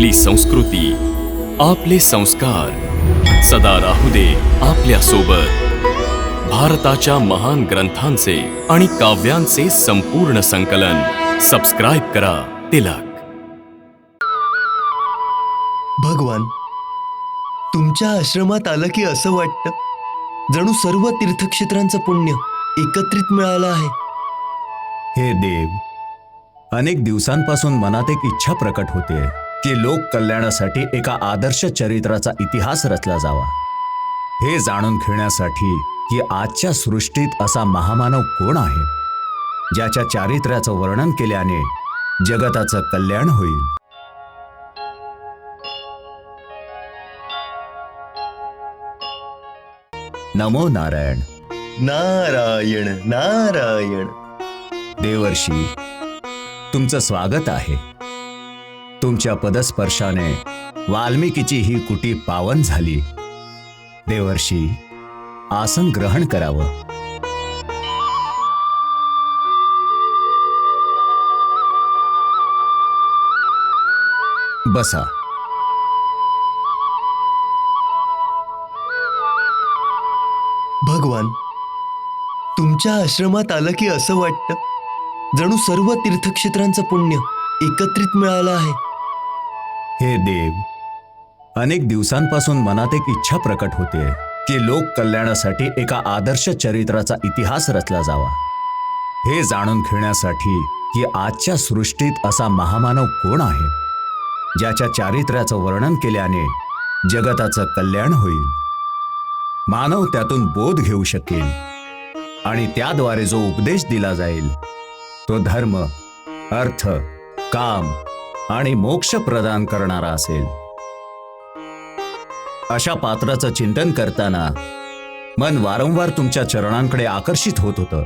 आपली संस्कृती आपले संस्कार. सदा राहू दे आपल्यासोबत भारताच्या महान ग्रंथांचे आणि काव्यांचे संपूर्ण संकलन. सबस्क्राईब करा तिलक. भगवान तुमच्या आश्रमात आलं की असं वाटतं? जणू सर्व तीर्थक्षेत्रांचं पुण्य एकत्रित मिळालं आहे. हे देव अनेक दिवसांपासून मनात एक इच्छा प्रकट होते की लोक कल्याणासाठी एका आदर्श चरित्राचा इतिहास रचला जावा. हे जाणून घेण्यासाठी की आजच्या सृष्टीत असा महामानव कोण आहे? ज्याच्या चारित्र्याचं वर्णन केल्याने जगताचं कल्याण होईल. नमो नारायण. नारायण नारायण. देवर्षी तुमचं स्वागत आहे. तुमच्या पदस्पर्शाने वाल्मिकीची ही कुटी पावन झाली. देवर्षी आसन ग्रहण करावं. बसा. भगवान तुमच्या आश्रमात आलं की असं वाटतं? जणू सर्व तीर्थक्षेत्रांचं पुण्य एकत्रित मिळालं आहे. हे देव अनेक दिवसांपासून मनात एक इच्छा प्रकट होते की लोक कल्याणासाठी एका आदर्श चरित्राचा इतिहास रचला जावा. हे जाणून घेण्यासाठी की आजच्या सृष्टीत असा महामानव कोण आहे? ज्याच्या चारित्र्याचं वर्णन केल्याने जगताचं कल्याण होईल. मानव त्यातून बोध घेऊ शकेल आणि त्याद्वारे जो उपदेश दिला जाईल तो धर्म अर्थ काम आणि मोक्ष प्रदान करणारा असेल. अशा पात्राचं चिंतन करताना मन वारंवार तुमच्या चरणांकडे आकर्षित होत होतं.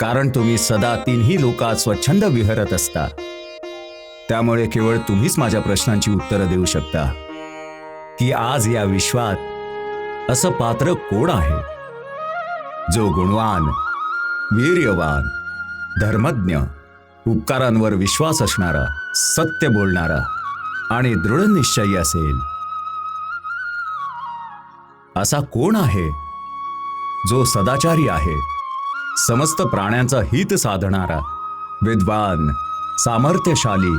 कारण तुम्ही सदा तीनही लोकात स्वच्छंद विहरत असता. त्यामुळे केवळ तुम्हीच माझ्या प्रश्नांची उत्तरं देऊ शकता. की आज या विश्वात असं पात्र कोण आहे? जो गुणवान वीर्यवान धर्मज्ञ उपकारांवर विश्वास असणारा सत्य बोलणारा आणि दृढ निश्चयी असेल. असा कोण आहे? जो सदाचारी आहे समस्त प्राण्यांचा हित साधणारा विद्वान सामर्थ्यशाली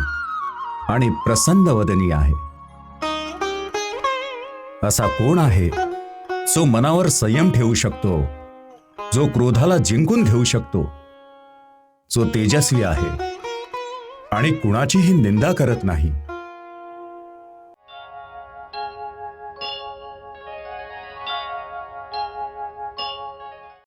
आणि प्रसन्नवदनी आहे. असा कोण आहे? जो मनावर संयम ठेवू शकतो जो क्रोधाला जिंकून घेऊ शकतो जो तेजस्वी आहे. आणि कुणाचीही निंदा करत नाही.